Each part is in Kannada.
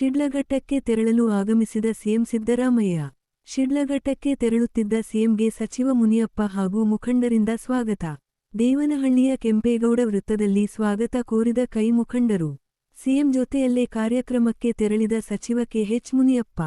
ಶಿಡ್ಲಘಟ್ಟಕ್ಕೆ ತೆರಳಲು ಆಗಮಿಸಿದ ಸಿಎಂ ಸಿದ್ದರಾಮಯ್ಯ, ಶಿಡ್ಲಘಟ್ಟಕ್ಕೆ ತೆರಳುತ್ತಿದ್ದ ಸಿಎಂಗೆ ಸಚಿವ ಮುನಿಯಪ್ಪ ಹಾಗೂ ಮುಖಂಡರಿಂದ ಸ್ವಾಗತ. ದೇವನಹಳ್ಳಿಯ ಕೆಂಪೇಗೌಡ ವೃತ್ತದಲ್ಲಿ ಸ್ವಾಗತ ಕೋರಿದ ಕೈ ಮುಖಂಡರು. ಸಿಎಂ ಜೊತೆಯಲ್ಲೇ ಕಾರ್ಯಕ್ರಮಕ್ಕೆ ತೆರಳಿದ ಸಚಿವ ಕೆಎಚ್ ಮುನಿಯಪ್ಪ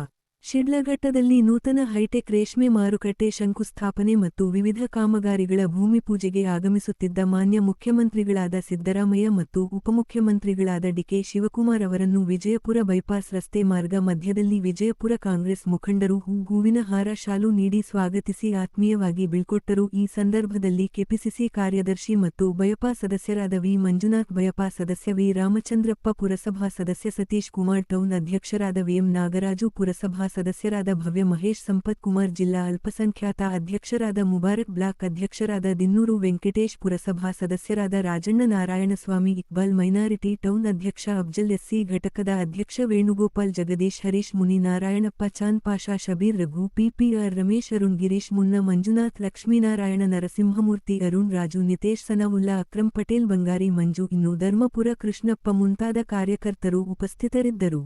ಶಿಡ್ಲಘಟ್ಟದಲ್ಲಿ ನೂತನ ಹೈಟೆಕ್ ರೇಷ್ಮೆ ಮಾರುಕಟ್ಟೆ ಶಂಕುಸ್ಥಾಪನೆ ಮತ್ತು ವಿವಿಧ ಕಾಮಗಾರಿಗಳ ಭೂಮಿಪೂಜೆಗೆ ಆಗಮಿಸುತ್ತಿದ್ದ ಮಾನ್ಯ ಮುಖ್ಯಮಂತ್ರಿಗಳಾದ ಸಿದ್ದರಾಮಯ್ಯ ಮತ್ತು ಉಪಮುಖ್ಯಮಂತ್ರಿಗಳಾದ ಡಿಕೆ ಶಿವಕುಮಾರ್ ಅವರನ್ನು ವಿಜಯಪುರ ಬೈಪಾಸ್ ರಸ್ತೆ ಮಾರ್ಗ ಮಧ್ಯದಲ್ಲಿ ವಿಜಯಪುರ ಕಾಂಗ್ರೆಸ್ ಮುಖಂಡರು ಹೂವಿನ ಹಾರ ಶಾಲು ನೀಡಿ ಸ್ವಾಗತಿಸಿ ಆತ್ಮೀಯವಾಗಿ ಬೀಳ್ಕೊಟ್ಟರು. ಈ ಸಂದರ್ಭದಲ್ಲಿ ಕೆಪಿಸಿಸಿ ಕಾರ್ಯದರ್ಶಿ ಮತ್ತು ಬಯಪಾ ಸದಸ್ಯರಾದ ವಿ. ಮಂಜುನಾಥ್ ಬಯಪಾ ಸದಸ್ಯ ವಿ. ರಾಮಚಂದ್ರಪ್ಪ, ಪುರಸಭಾ ಸದಸ್ಯ ಸತೀಶ್ ಕುಮಾರ್, ಟೌನ್ ಅಧ್ಯಕ್ಷರಾದ ವಿಎಂ ನಾಗರಾಜು, ಪುರಸಭಾ ಸದಸ್ಯರಾದ ಭವ್ಯ ಮಹೇಶ್ ಸಂಪತ್ ಕುಮಾರ್ ಜಿಲ್ಲಾ ಅಲ್ಪಸಂಖ್ಯಾತ ಅಧ್ಯಕ್ಷರಾದ ಮುಬಾರಕ್ ಬ್ಲಾಕ್ ಅಧ್ಯಕ್ಷರಾದ ದಿನ್ನೂರು ವೆಂಕಟೇಶ್ ಪುರಸಭಾ ಸದಸ್ಯರಾದ ರಾಜಣ್ಣ ನಾರಾಯಣಸ್ವಾಮಿ ಇಕ್ಬಾಲ್ ಮೈನಾರಿಟಿ ಟೌನ್ ಅಧ್ಯಕ್ಷ ಅಫ್ಜಲ್ ಎಸ್ಸಿ ಘಟಕದ ಅಧ್ಯಕ್ಷ ವೇಣುಗೋಪಾಲ್ ಜಗದೀಶ್ ಹರೀಶ್ ಮುನಿ ನಾರಾಯಣಪ್ಪ ಚಾಂದ್ ಪಾಷಾ ಶಬೀರ್ ರಘು ಪಿಪಿಆರ್ ರಮೇಶ್ ಅರುಣ್ ಗಿರೀಶ್ ಮುನ್ನ ಮಂಜುನಾಥ್ ಲಕ್ಷ್ಮೀನಾರಾಯಣ ನರಸಿಂಹಮೂರ್ತಿ ಅರುಣ್ ರಾಜು ನಿತೇಶ್ ಸನವುಲ್ಲಾ ಅಕ್ರಂ ಪಟೇಲ್ ಬಂಗಾರಿ ಮಂಜು ಇನ್ನು ಧರ್ಮಪುರ ಕೃಷ್ಣಪ್ಪ ಮುಂತಾದ ಕಾರ್ಯಕರ್ತರು ಉಪಸ್ಥಿತರಿದ್ದರು.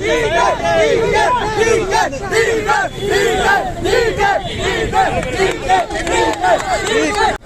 Yeah! líder, líder, líder, líder, líder, líder, líder.